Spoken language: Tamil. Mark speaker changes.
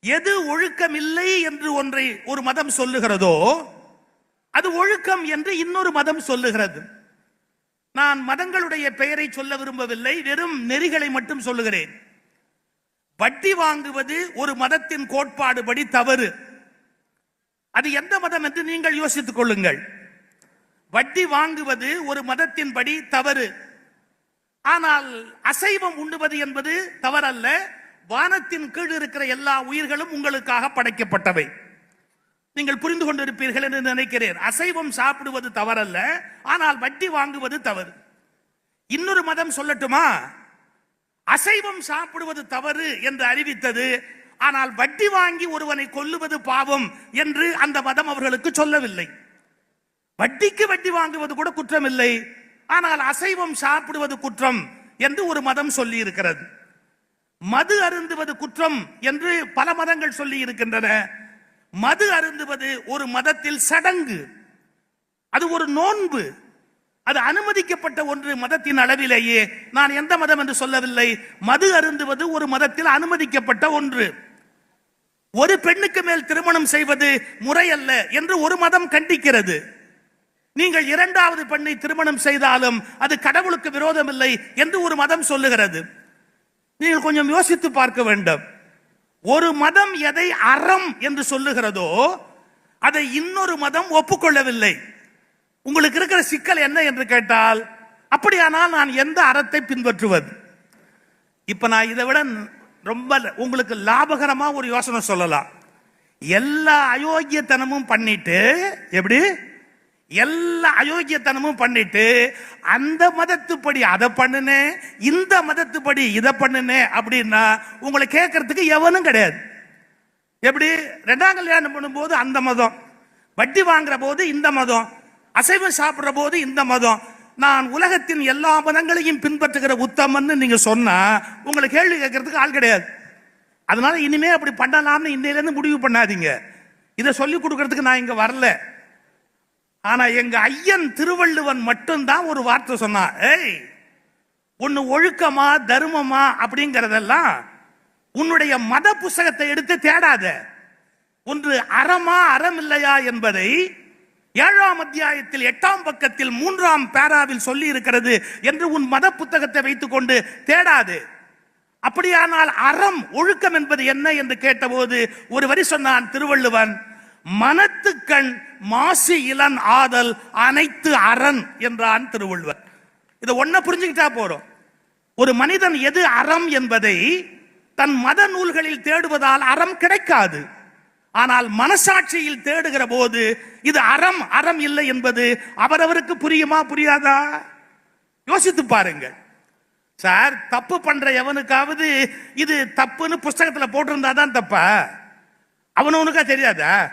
Speaker 1: எது ஒழுக்கம் இல்லை என்று ஒன்றை ஒரு மதம் சொல்லுகிறதோ அது ஒழுக்கம் என்று இன்னொரு மதம் சொல்லுகிறது. நான் மதங்களுடைய பெயரை சொல்ல விரும்பவில்லை வெறும் நெறிகளை மட்டும் சொல்லுகிறேன். வட்டி வாங்குவது ஒரு மதத்தின் கோட்பாடு படி தவறு. அது எந்த மதம் என்று நீங்கள் யோசித்துக் கொள்ளுங்கள். வட்டி வாங்குவது ஒரு மதத்தின்படி தவறு. ஆனால் அசைவம் உண்ணுவது என்பது தவறல்ல. வானத்தின் கீழ் இருக்கிற எல்லா உயிர்களும் உங்களுக்காக படைக்கப்பட்டவை. நீங்கள் புரிந்து கொண்டிருப்பீர்கள் என்று நினைக்கிறேன். அசைவம் சாப்பிடுவது தவறல்ல ஆனால் வட்டி வாங்குவது தவறு. இன்னொரு மதம் சொல்லட்டுமா? அசைவம் சாப்பிடுவது தவறு என்று அறிவித்தது ஆனால் வட்டி வாங்கி ஒருவனை கொல்லுவது பாவம் என்று அந்த மதம் அவர்களுக்கு சொல்லவில்லை. வட்டிக்கு வட்டி வாங்குவது கூட குற்றம் இல்லை ஆனால் அசைவம் சாப்பிடுவது குற்றம் என்று ஒரு மதம் சொல்லி இருக்கிறது மது அருந்துவது குற்றம் என்று பல மதங்கள் சொல்லி இருக்கின்றன. மது அருந்துவது ஒரு மதத்தில் சடங்கு. அது ஒரு நோன்பு. அது அனுமதிக்கப்பட்ட ஒன்று மதத்தின் அளவிலேயே. நான் எந்த மதம் என்று சொல்லவில்லை. மது அருந்துவது ஒரு மதத்தில் அனுமதிக்கப்பட்ட ஒன்று. ஒரு பெண்ணுக்கு மேல் திருமணம் செய்வது முறையல்ல என்று ஒரு மதம் கண்டிக்கிறது. நீங்கள் இரண்டாவது பெண்ணை திருமணம் செய்தாலும் அது கடவுளுக்கு விரோதம் இல்லை என்று ஒரு மதம் சொல்லுகிறது. நீங்கள் கொஞ்சம் யோசித்து பார்க்க வேண்டும். ஒரு மதம் எதை அறம் என்று சொல்லுகிறதோ அதை இன்னொரு மதம் ஒப்புக்கொள்ளவில்லை. உங்களுக்கு இருக்கிற சிக்கல் என்ன என்று கேட்டால் அப்படியானால் நான் எந்த அறத்தை பின்பற்றுவது? இப்ப நான் இதை விட ரொம்ப உங்களுக்கு லாபகரமா ஒரு யோசனை சொல்லலாம். எல்லா அயோக்கியத்தனமும் பண்ணிட்டு எப்படி? எல்லா அயோக்கியத்தனமும் பண்ணிட்டு அந்த மதத்துப்படி அதை பண்ணுனேன் இந்த மதத்துப்படி இதை பண்ணுனேன் அப்படின்னா உங்களை கேட்கறதுக்கு எவனும் கிடையாது. எப்படி? ரெண்டாம் கல்யாணம் பண்ணும்போது அந்த மதம். வட்டி வாங்குற போது இந்த மதம். அசைவம் சாப்பிட்ற போது இந்த மதம். நான் உலகத்தின் எல்லா மதங்களையும் பின்பற்றுகிற உத்தமன்னு நீங்க சொன்னா உங்களை கேள்வி கேட்கறதுக்கு ஆள் கிடையாது. அதனால இனிமே அப்படி பண்ணலாம்னு இன்னையிலேருந்து முடிவு பண்ணாதீங்க. இதை சொல்லி கொடுக்கறதுக்கு நான் இங்க வரல. ஆனா எங்க ஐயன் திருவள்ளுவன் மட்டும்தான் ஒரு வார்த்தை சொன்னான் ஏய் ஒன்னு ஒழுக்கமா தர்மமா அப்படிங்கறதெல்லாம் உன்னுடைய மத புஸ்தகத்தை எடுத்து தேடாத. ஒன்று அறமா அறம் இல்லையா என்பதை ஏழாம் அத்தியாயத்தில் எட்டாம் பக்கத்தில் மூன்றாம் பேராவில் சொல்லி இருக்கிறது என்று உன் மத புத்தகத்தை வைத்துக்கொண்டு தேடாது. அப்படியானால் அறம் ஒழுக்கம் என்பது என்ன? என்று கேட்டபோது ஒரு வரி சொன்னான் திருவள்ளுவன். மனத்துக்கண் மாசு இளன் ஆதல் அனைத்து அரண் என்றான் திருவள்ளுவர். இதை ஒன்ன புரிஞ்சுக்கிட்டா போறோம். ஒரு மனிதன் எது அறம் என்பதை தன் மத நூல்களில் தேடுவதால் அறம் கிடைக்காது. ஆனால் மனசாட்சியில் தேடுகிற போது இது அறம் அறம் இல்லை என்பது அவரவருக்கு புரியுமா புரியாதா? யோசித்து பாருங்கள். சார் தப்பு பண்ற எவனுக்காவது இது தப்புன்னு புஸ்தகத்துல போட்டிருந்தா தான் தப்பா? அவனவனுக்கா தெரியாதா?